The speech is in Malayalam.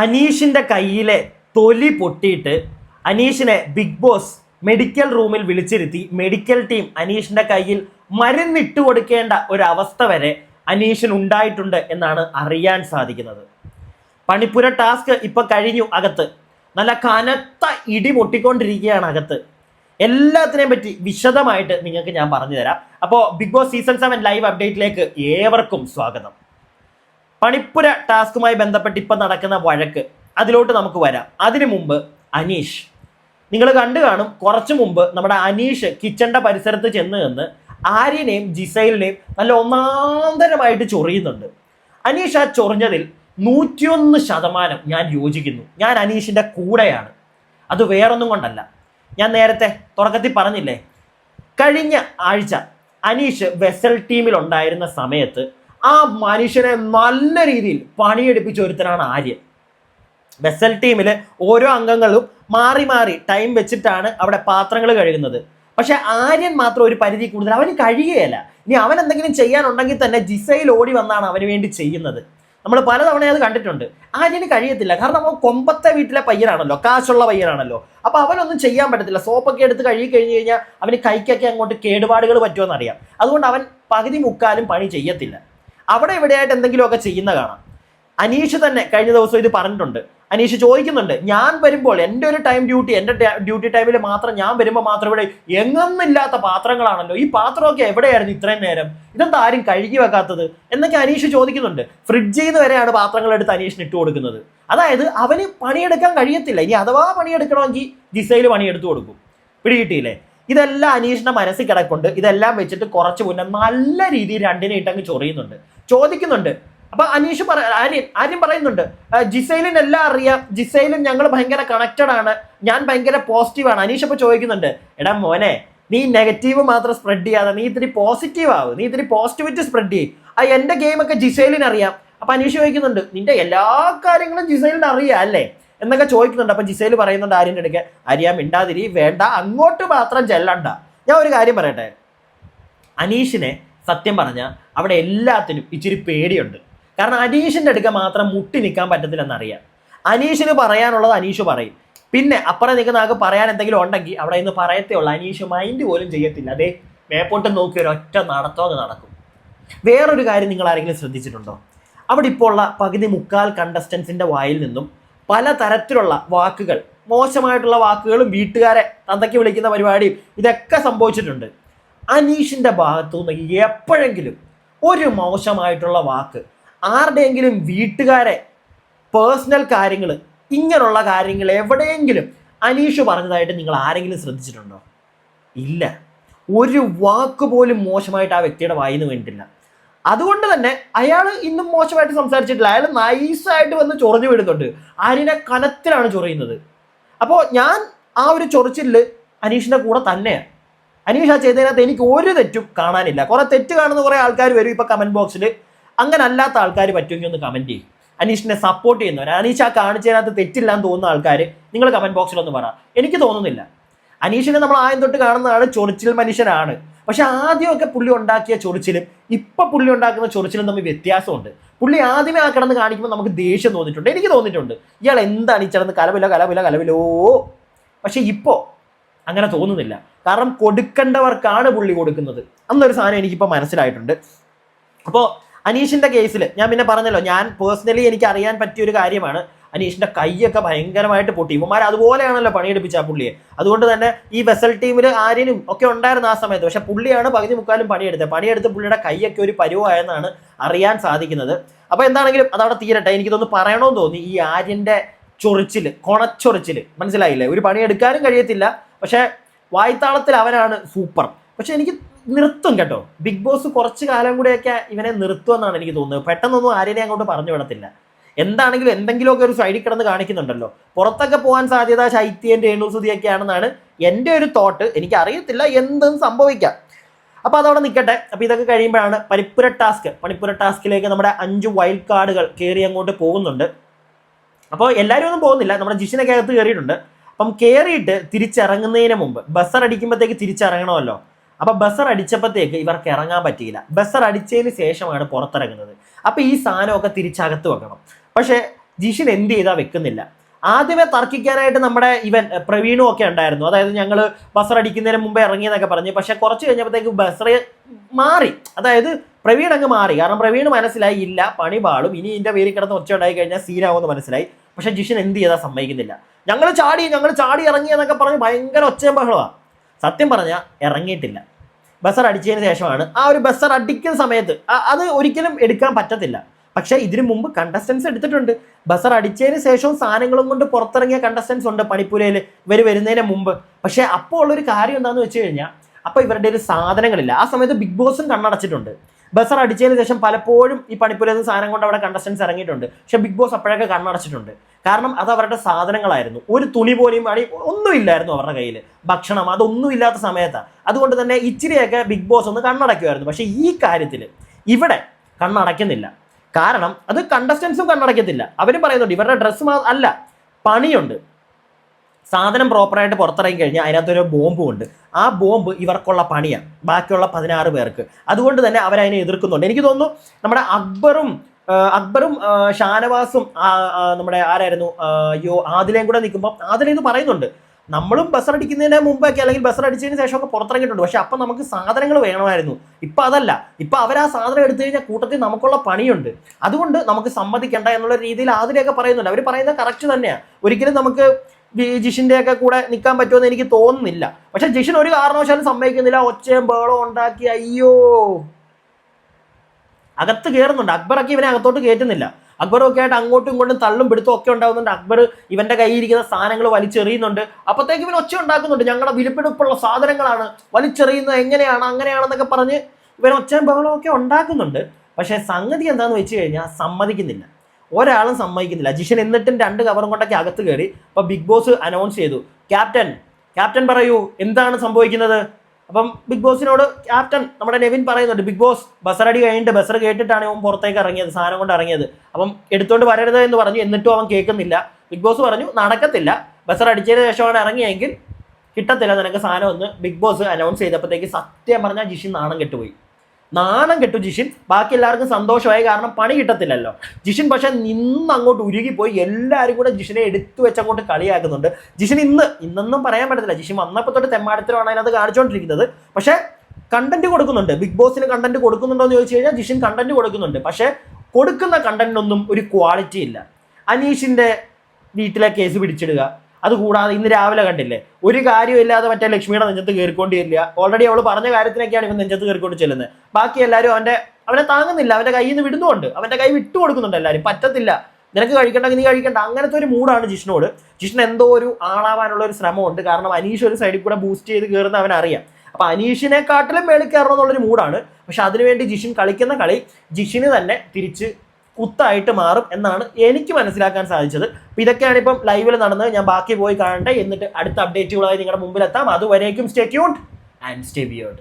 അനീഷിന്റെ കയ്യിലെ തൊലി പൊട്ടിയിട്ട് അനീഷിനെ ബിഗ് ബോസ് മെഡിക്കൽ റൂമിൽ വിളിച്ചിരുത്തി. മെഡിക്കൽ ടീം അനീഷിന്റെ കയ്യിൽ മരുന്നിട്ട് കൊടുക്കേണ്ട ഒരവസ്ഥ വരെ അനീഷിന് ഉണ്ടായിട്ടുണ്ട് എന്നാണ് അറിയാൻ സാധിക്കുന്നത്. പണിപ്പുര ടാസ്ക് ഇപ്പം കഴിഞ്ഞു അകത്ത്. നല്ല കനത്ത ഇടി പൊട്ടിക്കൊണ്ടിരിക്കുകയാണ് അകത്ത്. എല്ലാത്തിനെയും പറ്റി വിശദമായിട്ട് നിങ്ങൾക്ക് ഞാൻ പറഞ്ഞു തരാം അപ്പോൾ Bigg Boss season seven live അപ്ഡേറ്റിലേക്ക് ഏവർക്കും സ്വാഗതം. പണിപ്പുര ടാസ്കുമായി ബന്ധപ്പെട്ട് ഇപ്പം നടക്കുന്ന വഴക്ക് അതിലോട്ട് നമുക്ക് വരാം. അതിനു മുമ്പ് അനീഷ്. നിങ്ങൾ കണ്ടു കാണും കുറച്ചു മുമ്പ് നമ്മുടെ അനീഷ് കിച്ചന്റെ പരിസരത്ത് ചെന്ന് നിന്ന് ആര്യനെയും ജിസൈലിനെയും നല്ല ഒന്നാന്തരമായിട്ട് ചൊറിയുന്നുണ്ട്. അനീഷ് ആ ചൊറിഞ്ഞതിൽ നൂറ്റിയൊന്ന് ശതമാനം ഞാൻ യോജിക്കുന്നു. ഞാൻ അനീഷിന്റെ കൂടെയാണ്. അത് വേറൊന്നും കൊണ്ടല്ല. ഞാൻ നേരത്തെ തുടക്കത്തിൽ പറഞ്ഞില്ലേ? കഴിഞ്ഞ ആഴ്ച അനീഷ് വെസൽ ടീമിൽ ഉണ്ടായിരുന്ന സമയത്ത് ആ മനുഷ്യനെ നല്ല രീതിയിൽ പണിയെടുപ്പിച്ച ഒരുത്തനാണ് ആര്യൻ. വെസൽ ടീമിൽ ഓരോ അംഗങ്ങളും മാറി മാറി ടൈം വെച്ചിട്ടാണ് അവിടെ പാത്രങ്ങൾ കഴുകുന്നത്. പക്ഷെ ആര്യൻ മാത്രം ഒരു പരിധി കൂടുതൽ അവന് കഴിയുകയല്ല. ഇനി അവൻ എന്തെങ്കിലും ചെയ്യാനുണ്ടെങ്കിൽ തന്നെ ജിസയിൽ ഓടി വന്നാണ് അവന് വേണ്ടി ചെയ്യുന്നത്. നമ്മൾ പലതവണ അത് കണ്ടിട്ടുണ്ട്. ആര്യന് കഴിയത്തില്ല. കാരണം അവൻ കൊമ്പത്തെ വീട്ടിലെ പയ്യനാണല്ലോ. കാശുള്ള പയ്യനാണല്ലോ. അപ്പൊ അവനൊന്നും ചെയ്യാൻ പറ്റത്തില്ല. സോപ്പൊക്കെ എടുത്ത് കഴുകി കഴിഞ്ഞ് കഴിഞ്ഞാൽ അവന് കൈക്കൊക്കെ അങ്ങോട്ട് കേടുപാടുകൾ പറ്റുമെന്നറിയാം. അതുകൊണ്ട് അവൻ പകുതി മുക്കാലും പണി ചെയ്യത്തില്ല. അവിടെ എവിടെയായിട്ട് എന്തെങ്കിലുമൊക്കെ ചെയ്യുന്ന കാണാം. അനീഷ് തന്നെ കഴിഞ്ഞ ദിവസം ഇത് പറഞ്ഞിട്ടുണ്ട്. അനീഷ് ചോദിക്കുന്നുണ്ട് ഞാൻ വരുമ്പോൾ എന്റെ ഒരു ടൈം ഡ്യൂട്ടി എന്റെ ഡ്യൂട്ടി ടൈമിൽ മാത്രം ഞാൻ വരുമ്പോൾ മാത്രം ഇവിടെ എങ്ങുന്നില്ലാത്ത പാത്രങ്ങളാണല്ലോ. ഈ പാത്രമൊക്കെ എവിടെയായിരുന്നു ഇത്രയും നേരം? ഇതെന്താ ആരും കഴുകി വെക്കാത്തത്? എന്നൊക്കെ അനീഷ് ചോദിക്കുന്നുണ്ട്. ഫ്രിഡ്ജിൽ നിന്ന് വരെയാണ് പാത്രങ്ങൾ എടുത്ത് അനീഷിന് ഇട്ട് കൊടുക്കുന്നത്. അതായത് അവന് പണിയെടുക്കാൻ കഴിയത്തില്ല. ഇനി അഥവാ പണിയെടുക്കണമെങ്കിൽ ദിസയിൽ പണിയെടുത്ത് കൊടുക്കും. പിടികിട്ടിയില്ലേ? ഇതെല്ലാം അനീഷിന്റെ മനസ്സിൽ കിടക്കുന്നുണ്ട് ഇതെല്ലാം വെച്ചിട്ട് കുറച്ച് മുന്നേ നല്ല രീതിയിൽ രണ്ടിനെ ഇട്ടങ്ങ് ചൊറിയുന്നുണ്ട്. ചോദിക്കുന്നുണ്ട്. അപ്പൊ അനീഷ് പറ ആര്യൻ പറയുന്നുണ്ട്. "ആ, ജിസൈലിന് എല്ലാം അറിയാം. ജിസൈലും ഞങ്ങൾ ഭയങ്കര കണക്റ്റഡ് ആണ്. ഞാൻ ഭയങ്കര പോസിറ്റീവ് ആണ്. അനീഷ് അപ്പൊ ചോദിക്കുന്നുണ്ട്. എടാ മോനെ നീ നെഗറ്റീവ് മാത്രം സ്പ്രെഡ് ചെയ്യാതെ നീ ഇത്തിരി പോസിറ്റീവ് ആവും. നീ ഇത്തിരി പോസിറ്റിവിറ്റി സ്പ്രെഡ് ചെയ്യും. ആ എന്റെ ഗെയിമൊക്കെ ജിസൈലിന് അറിയാം അപ്പൊ അനീഷ് ചോദിക്കുന്നുണ്ട് നിന്റെ എല്ലാ കാര്യങ്ങളും ജിസൈലിന് അറിയാം അല്ലേ? എന്നൊക്കെ ചോദിക്കുന്നുണ്ട്. അപ്പൊ ജിസൈൽ പറയുന്നുണ്ട് ആര്യന്റെ അടുക്കെ അറിയാൻ മിണ്ടാതിരി വേണ്ട അങ്ങോട്ട് മാത്രം ചെല്ലണ്ട. ഞാൻ ഒരു കാര്യം പറയട്ടെ? അനീഷിനെ സത്യം പറഞ്ഞാൽ അവിടെ എല്ലാത്തിനും ഇച്ചിരി പേടിയുണ്ട്. കാരണം അനീഷിന്റെ അടുക്ക മാത്രം മുട്ടി നിൽക്കാൻ പറ്റത്തില്ലെന്നറിയാം. അനീഷിന് പറയാനുള്ളത് അനീഷ് പറയും. പിന്നെ അപ്പുറം നിൽക്കുന്ന ആൾക്ക് പറയാൻ എന്തെങ്കിലും ഉണ്ടെങ്കിൽ അവിടെ ഇന്ന് പറയത്തേ ഉള്ളൂ. അനീഷ് മൈൻഡ് പോലും ചെയ്യത്തില്ല. അതെ മേപ്പോട്ട് നോക്കി ഒരു ഒറ്റ നടത്തോന്ന് നടക്കും. വേറൊരു കാര്യം നിങ്ങൾ ആരെങ്കിലും ശ്രദ്ധിച്ചിട്ടുണ്ടോ? അവിടെ ഇപ്പോൾ ഉള്ള പകുതി മുക്കാൽ കണ്ടസ്റ്റൻസിന്റെ വായിൽ നിന്നും പല തരത്തിലുള്ള വാക്കുകൾ മോശമായിട്ടുള്ള വാക്കുകളും വീട്ടുകാരെ തന്തയ്ക്ക് വിളിക്കുന്ന പരിപാടിയും ഇതൊക്കെ സംഭവിച്ചിട്ടുണ്ട്. അനീഷിന്റെ ഭാഗത്തു നിന്ന് എപ്പോഴെങ്കിലും ഒരു മോശമായിട്ടുള്ള വാക്ക് ആരുടെയെങ്കിലും വീട്ടുകാരെ പേഴ്സണൽ കാര്യങ്ങൾ ഇങ്ങനെയുള്ള കാര്യങ്ങൾ എവിടെയെങ്കിലും അനീഷ് പറഞ്ഞതായിട്ട് നിങ്ങൾ ആരെങ്കിലും ശ്രദ്ധിച്ചിട്ടുണ്ടോ? ഇല്ല. ഒരു വാക്ക് പോലും മോശമായിട്ട് ആ വ്യക്തിയുടെ വായിന്ന് വേണ്ടിയിട്ടില്ല അതുകൊണ്ട് തന്നെ അയാൾ ഇന്നും മോശമായിട്ട് സംസാരിച്ചിട്ടില്ല. അയാൾ നൈസായിട്ട് വന്ന് ചൊറിഞ്ഞു വിടുന്നുണ്ട് ആര്യനെ കനത്തിലാണ് ചൊറിയുന്നത്. അപ്പോൾ ഞാൻ ആ ഒരു ചൊറിച്ചിൽ അനീഷിന്റെ കൂടെ തന്നെയാണ് അനീഷ് ആ ചെയ്തതിനകത്ത് എനിക്ക് ഒരു തെറ്റും കാണാനില്ല. കുറേ തെറ്റ് കാണുന്ന കുറേ ആൾക്കാർ വരും ഇപ്പൊ കമന്റ് ബോക്സിൽ അങ്ങനെ അല്ലാത്ത ആൾക്കാർ പറ്റുമെങ്കിൽ ഒന്ന് കമന്റ് ചെയ്യും. അനീഷിനെ സപ്പോർട്ട് ചെയ്യുന്നവർ അനീഷ് ആ കാണിച്ചതിനകത്ത് തെറ്റില്ല എന്ന് തോന്നുന്ന ആൾക്കാർ നിങ്ങൾ കമന്റ് ബോക്സിൽ ഒന്ന് പറ. എനിക്ക് തോന്നുന്നില്ല. അനീഷിനെ നമ്മൾ ആയം തൊട്ട് കാണുന്നതാണ് ചൊറിച്ചിൽ മനുഷ്യനാണ്. പക്ഷെ ആദ്യമൊക്കെ പുള്ളി ഉണ്ടാക്കിയ ചൊറിച്ചിലും ഇപ്പൊ പുള്ളി ഉണ്ടാക്കുന്ന ചൊറിച്ചിലും തമ്മിൽ വ്യത്യാസമുണ്ട്. പുള്ളി ആദ്യമേ ആ കിടന്ന് കാണിക്കുമ്പോൾ നമുക്ക് ദേഷ്യം തോന്നിയിട്ടുണ്ട് എനിക്ക് തോന്നിയിട്ടുണ്ട്. ഇയാൾ എന്താണ് ഈ കിടന്ന് കലവില കലവില കലവിലോ പക്ഷെ ഇപ്പോ അങ്ങനെ തോന്നുന്നില്ല. കാരണം കൊടുക്കേണ്ടവർക്കാണ് പുള്ളി കൊടുക്കുന്നത്. അന്നൊരു സാധനം എനിക്കിപ്പോൾ മനസ്സിലായിട്ടുണ്ട്. അപ്പോൾ അനീഷിന്റെ കേസിൽ ഞാൻ പിന്നെ പറഞ്ഞല്ലോ ഞാൻ പേഴ്സണലി എനിക്ക് അറിയാൻ പറ്റിയ ഒരു കാര്യമാണ്. അനീഷിന്റെ കൈയൊക്കെ ഭയങ്കരമായിട്ട് പൊട്ടി. ഇവന്മാർ അതുപോലെയാണല്ലോ പണിയെടുപ്പിച്ച ആ പുള്ളിയെ. അതുകൊണ്ട് തന്നെ ഈ വെസൽ ടീമിൽ ആര്യനും ഒക്കെ ഉണ്ടായിരുന്നു ആ സമയത്ത്. പക്ഷെ പുള്ളിയാണ് പകുതി മുക്കാലും പണിയെടുത്തത്. പണിയെടുത്ത് പുള്ളിയുടെ കൈയൊക്കെ ഒരു പരുവായെന്നാണ് അറിയാൻ സാധിക്കുന്നത്. അപ്പോൾ എന്താണെങ്കിലും അതവിടെ തീരട്ടെ. എനിക്ക് തോന്നുന്നു പറയണമെന്ന് തോന്നി. ഈ ആര്യന്റെ ചൊറിച്ചിൽ കൊണച്ചൊറിച്ചിൽ മനസ്സിലായില്ലേ? ഒരു പണിയെടുക്കാനും കഴിയത്തില്ല. പക്ഷെ വായ്ത്താളത്തിൽ അവനാണ് സൂപ്പർ. പക്ഷെ എനിക്ക് നിർത്തും കേട്ടോ. ബിഗ് ബോസ് കുറച്ച് കാലം കൂടെയൊക്കെ ഇവനെ നിർത്തുമെന്നാണ് എനിക്ക് തോന്നുന്നത്. പെട്ടെന്നൊന്നും ആര്യനെ അങ്ങോട്ട് പറഞ്ഞു വിടത്തില്ല. എന്താണെങ്കിലും എന്തെങ്കിലുമൊക്കെ ഒരു സൈഡിൽ കിടന്ന് കാണിക്കുന്നുണ്ടല്ലോ. പുറത്തൊക്കെ പോകാൻ സാധ്യത ശൈത്യൻ രേണുസുതിയൊക്കെ ആണെന്നാണ് എന്റെ ഒരു തോട്ട് എനിക്ക് അറിയത്തില്ല എന്തും സംഭവിക്കാം. അപ്പോൾ അതവിടെ നിൽക്കട്ടെ. അപ്പോൾ ഇതൊക്കെ കഴിയുമ്പോഴാണ് പണിപ്പുര ടാസ്ക് പണിപ്പുര ടാസ്കിലേക്ക് നമ്മുടെ അഞ്ച് വൈൽഡ് കാർഡുകൾ കയറി അങ്ങോട്ട് പോകുന്നുണ്ട്. അപ്പോൾ എല്ലാവരും ഒന്നും പോകുന്നില്ല. നമ്മുടെ ജിഷിനൊക്കെ അകത്ത് കയറിയിട്ടുണ്ട്. അപ്പം കയറിയിട്ട് തിരിച്ചിറങ്ങുന്നതിന് മുമ്പ് ബസ്സർ അടിക്കുമ്പോഴത്തേക്ക് തിരിച്ചിറങ്ങണമല്ലോ. അപ്പൊ ബസ്സർ അടിച്ചപ്പോഴത്തേക്ക് ഇവർക്ക് ഇറങ്ങാൻ പറ്റിയില്ല. ബസ്സർ അടിച്ചതിന് ശേഷമാണ് പുറത്തിറങ്ങുന്നത്. അപ്പൊ ഈ സാധനമൊക്കെ തിരിച്ചകത്ത് വെക്കണം. പക്ഷേ ജിഷിൻ എന്ത് ചെയ്താൽ വെക്കുന്നില്ല. ആദ്യമേ തർക്കിക്കാനായിട്ട് നമ്മുടെ ഇവൻ പ്രവീണും ഒക്കെ ഉണ്ടായിരുന്നു. അതായത് ഞങ്ങൾ ബസർ അടിക്കുന്നതിന് മുമ്പേ ഇറങ്ങിയെന്നൊക്കെ പറഞ്ഞു. പക്ഷെ കുറച്ച് കഴിഞ്ഞപ്പോഴത്തേക്ക് ബസറെ മാറി. അതായത് പ്രവീൺ അങ്ങ് മാറി. കാരണം പ്രവീൺ മനസ്സിലായി ഇല്ല പണി പാളും. ഇനി ഇതിന്റെ പേരിൽ കിടന്ന് ഒച്ച ഉണ്ടായി കഴിഞ്ഞാൽ സീനാവുമെന്ന് മനസ്സിലായി. പക്ഷെ ജിഷൻ എന്ത് ചെയ്താൽ സമ്മതിക്കുന്നില്ല. ഞങ്ങൾ ചാടി ഞങ്ങൾ ചാടി ഇറങ്ങിയെന്നൊക്കെ പറഞ്ഞ് ഭയങ്കര ഒച്ചയും ബഹളമാണ് സത്യം പറഞ്ഞാൽ ഇറങ്ങിയിട്ടില്ല. ബസർ അടിച്ചതിന് ശേഷമാണ് ആ ഒരു ബസർ അടിക്കുന്ന സമയത്ത് അത് ഒരിക്കലും എടുക്കാൻ പറ്റത്തില്ല. പക്ഷേ ഇതിനു മുമ്പ് കണ്ടസ്റ്റൻസ് എടുത്തിട്ടുണ്ട്. ബസർ അടിച്ചതിന് ശേഷവും സാധനങ്ങളും കൊണ്ട് പുറത്തിറങ്ങിയ കണ്ടസ്റ്റൻസ് ഉണ്ട് പണിപ്പുരയിൽ ഇവർ വരുന്നതിന് മുമ്പ്. പക്ഷേ അപ്പോൾ ഉള്ളൊരു കാര്യം എന്താണെന്ന് വെച്ച് കഴിഞ്ഞാൽ അപ്പോൾ ഇവരുടെ ഒരു സാധനങ്ങളില്ല. ആ സമയത്ത് ബിഗ് ബോസും കണ്ണടച്ചിട്ടുണ്ട്. ബസർ അടിച്ചതിന് ശേഷം പലപ്പോഴും ഈ പണിപ്പുരയിൽ നിന്ന് സാധനം കൊണ്ട് അവിടെ കണ്ടസ്റ്റൻസ് ഇറങ്ങിയിട്ടുണ്ട്. പക്ഷെ ബിഗ് ബോസ് അപ്പോഴൊക്കെ കണ്ണടച്ചിട്ടുണ്ട്. കാരണം അത് അവരുടെ സാധനങ്ങളായിരുന്നു. ഒരു തുണി പോലെയും അടി ഒന്നുമില്ലായിരുന്നു അവരുടെ കയ്യിൽ ഭക്ഷണം അതൊന്നും ഇല്ലാത്ത സമയത്താണ് അതുകൊണ്ട് തന്നെ ഇച്ചിരിയൊക്കെ ബിഗ് ബോസ് ഒന്ന് കണ്ണടയ്ക്കുമായിരുന്നു പക്ഷേ ഈ കാര്യത്തിൽ ഇവിടെ കണ്ണടയ്ക്കുന്നില്ല കാരണം അത് കണ്ടസ്റ്റൻസും കണ്ണടയ്ക്കത്തില്ല. അവർ പറയുന്നുണ്ട് ഇവരുടെ ഡ്രസ്സ് അല്ല പണിയുണ്ട്. സാധനം പ്രോപ്പറായിട്ട് പുറത്തിറങ്ങി കഴിഞ്ഞാൽ അതിനകത്തൊരു ബോംബും ഉണ്ട്. ആ ബോംബ് ഇവർക്കുള്ള പണിയാണ് ബാക്കിയുള്ള പതിനാറ് പേർക്ക്. അതുകൊണ്ട് തന്നെ അവരതിനെ എതിർക്കുന്നുണ്ട്. എനിക്ക് തോന്നുന്നു നമ്മുടെ അക്ബറും അക്ബറും ഷാനവാസും നമ്മുടെ ആരായിരുന്നു? അയ്യോ ആദിലയും കൂടെ നിൽക്കുമ്പോൾ ആദില പറയുന്നുണ്ട്. നമ്മളും ബസ് അടിക്കുന്നതിന് മുമ്പൊക്കെ അല്ലെങ്കിൽ ബസ് അടിച്ചതിന് ശേഷമൊക്കെ പുറത്തിറങ്ങിയിട്ടുണ്ട്. പക്ഷെ അപ്പം നമുക്ക് സാധനങ്ങൾ വേണമായിരുന്നു. ഇപ്പം അതല്ല. ഇപ്പം അവർ ആ സാധനം എടുത്തു കഴിഞ്ഞാൽ കൂട്ടത്തിൽ നമുക്കുള്ള പണിയുണ്ട്. അതുകൊണ്ട് നമുക്ക് സമ്മതിക്കേണ്ട എന്നുള്ള രീതിയിൽ ആതിരയൊക്കെ പറയുന്നുണ്ട്. അവർ പറയുന്നത് കറക്റ്റ് തന്നെയാണ് ഒരിക്കലും നമുക്ക് ജിഷിന്റെ ഒക്കെ കൂടെ നിൽക്കാൻ പറ്റുമെന്ന് എനിക്ക് തോന്നുന്നില്ല. പക്ഷെ ജിഷിൻ ഒരു കാരണവശാലും സമ്മതിക്കുന്നില്ല. ഒച്ചയും ബേളോ ഉണ്ടാക്കി. അയ്യോ. അകത്ത് കയറുന്നുണ്ട് അക്ബറൊക്കെ ഇവനെ അകത്തോട്ട് കയറ്റുന്നില്ല. അക്ബറും ഒക്കെ ആയിട്ട് അങ്ങോട്ടും ഇങ്ങോട്ടും തള്ളും പിടുത്തം ഒക്കെ ഉണ്ടാകുന്നുണ്ട് അക്ബർ ഇവന്റെ കയ്യിരിക്കുന്ന സാധനങ്ങൾ വലിച്ചെറിയുന്നുണ്ട്. അപ്പത്തേക്ക് ഇവൻ ഒച്ച ഉണ്ടാക്കുന്നുണ്ട്. ഞങ്ങളുടെ വിലപ്പെടുപ്പുള്ള സാധനങ്ങളാണ് വലിച്ചെറിയുന്നത്. എങ്ങനെയാണ് അങ്ങനെയാണെന്നൊക്കെ പറഞ്ഞ് ഇവൻ ഒച്ചയും ബഹളവും ഒക്കെ ഉണ്ടാക്കുന്നുണ്ട്. പക്ഷേ സംഗതി എന്താണെന്ന് വെച്ച് കഴിഞ്ഞാൽ സമ്മതിക്കുന്നില്ല. ഒരാളും സമ്മതിക്കുന്നില്ല. ജിഷൻ എന്നിട്ടും രണ്ട് കവറും കൊണ്ടൊക്കെ അകത്ത് കയറി അപ്പോൾ ബിഗ് ബോസ് അനൗൺസ് ചെയ്തു. ക്യാപ്റ്റൻ ക്യാപ്റ്റൻ പറയൂ എന്താണ് സംഭവിക്കുന്നത്? അപ്പം ബിഗ് ബോസിനോട് ക്യാപ്റ്റൻ നമ്മുടെ നെവിൻ പറയുന്നുണ്ട് ബിഗ് ബോസ് ബസറടി കഴിഞ്ഞിട്ട് ബസർ കേട്ടിട്ടാണ് അവൻ പുറത്തേക്ക് ഇറങ്ങിയത് സാധനം കൊണ്ട് ഇറങ്ങിയത്. അപ്പം എടുത്തോണ്ട് വരരുത് എന്ന് പറഞ്ഞു എന്നിട്ടും അവൻ കേൾക്കുന്നില്ല. ബിഗ് ബോസ് പറഞ്ഞു നടക്കത്തില്ല ബസർ അടിച്ചതിന് ശേഷമാണ് ഇറങ്ങിയെങ്കിൽ കിട്ടത്തില്ല നിനക്ക് സാധനം ഒന്ന്. ബിഗ് ബോസ് അനൗൺസ് ചെയ്തപ്പോഴത്തേക്ക് സത്യം പറഞ്ഞാൽ ജിഷിൻ നാണം കെട്ടുപോയി. നാണം കെട്ടു ജിഷിൻ. ബാക്കി എല്ലാവർക്കും സന്തോഷമായി. കാരണം പണി കിട്ടത്തില്ലല്ലോ. ജിഷിൻ പക്ഷെ നിന്ന് അങ്ങോട്ട് ഉരുകിപ്പോയി. എല്ലാവരും കൂടെ ജിഷിനെ എടുത്തു വെച്ച് അങ്ങോട്ട് കളിയാക്കുന്നുണ്ട്. ജിഷിൻ ഇന്ന് ഇന്നൊന്നും പറയാൻ പറ്റത്തില്ല. ജിഷിൻ വന്നപ്പോൾ തൊട്ട് തെമ്മാടത്തിലാണ് അതിനകത്ത് കാണിച്ചുകൊണ്ടിരിക്കുന്നത്. പക്ഷേ കണ്ടന്റ് കൊടുക്കുന്നുണ്ട്. ബിഗ് ബോസിന് കണ്ടന്റ് കൊടുക്കുന്നുണ്ടോ എന്ന് ചോദിച്ചു കഴിഞ്ഞാൽ ജിഷിൻ കണ്ടന്റ് കൊടുക്കുന്നുണ്ട്. പക്ഷേ കൊടുക്കുന്ന കണ്ടന്റിനൊന്നും ഒരു ക്വാളിറ്റി ഇല്ല. അനീഷിന്റെ വീട്ടിലെ കേസ് പിടിച്ചിടുക. അതുകൂടാതെ ഇന്ന് രാവിലെ കണ്ടില്ലേ? ഒരു കാര്യമില്ലാതെ മറ്റേ ലക്ഷ്മിയുടെ നെഞ്ചത്ത് കയറിക്കൊണ്ടിരില്ല ഓൾറെഡി അവൾ പറഞ്ഞ കാര്യത്തിനൊക്കെയാണ് ഇവൻ നെഞ്ചത്ത് കയറിക്കൊണ്ട് ചെല്ലുന്നത്. ബാക്കി എല്ലാവരും അവന്റെ അവനെ താങ്ങുന്നില്ല. അവന്റെ കയ്യിൽ നിന്ന് വിടുന്നുണ്ട്. അവന്റെ കൈ വിട്ടു കൊടുക്കുന്നുണ്ട് എല്ലാവരും പറ്റത്തില്ല. നിനക്ക് കഴിക്കണ്ടെങ്കിൽ നീ കഴിക്കണ്ട. അങ്ങനത്തെ ഒരു മൂഡാണ് ജിഷ്ണോട് ജിഷ്ണ എന്തോ ഒരു ആളാവാനുള്ള ഒരു ശ്രമമുണ്ട്. കാരണം അനീഷ് ഒരു സൈഡിൽ കൂടെ ബൂസ്റ്റ് ചെയ്ത് കയറുന്ന അവൻ അറിയാം അപ്പൊ അനീഷിനെക്കാട്ടിലും മേളിൽ കയറണം എന്നുള്ളൊരു മൂഡാണ്. പക്ഷെ അതിനുവേണ്ടി ജിഷിൻ കളിക്കുന്ന കളി ജിഷിന് തന്നെ തിരിച്ച് കുത്തായിട്ട് മാറും എന്നാണ് എനിക്ക് മനസ്സിലാക്കാൻ സാധിച്ചത്. അപ്പൊ ഇതൊക്കെയാണ് ഇപ്പം ലൈവിൽ നടന്നത്. ഞാൻ ബാക്കി പോയി കാണട്ടെ. എന്നിട്ട് അടുത്ത അപ്ഡേറ്റുകളായി നിങ്ങളുടെ മുമ്പിലെത്താം. അതുവരേക്കും stay tuned and stay beard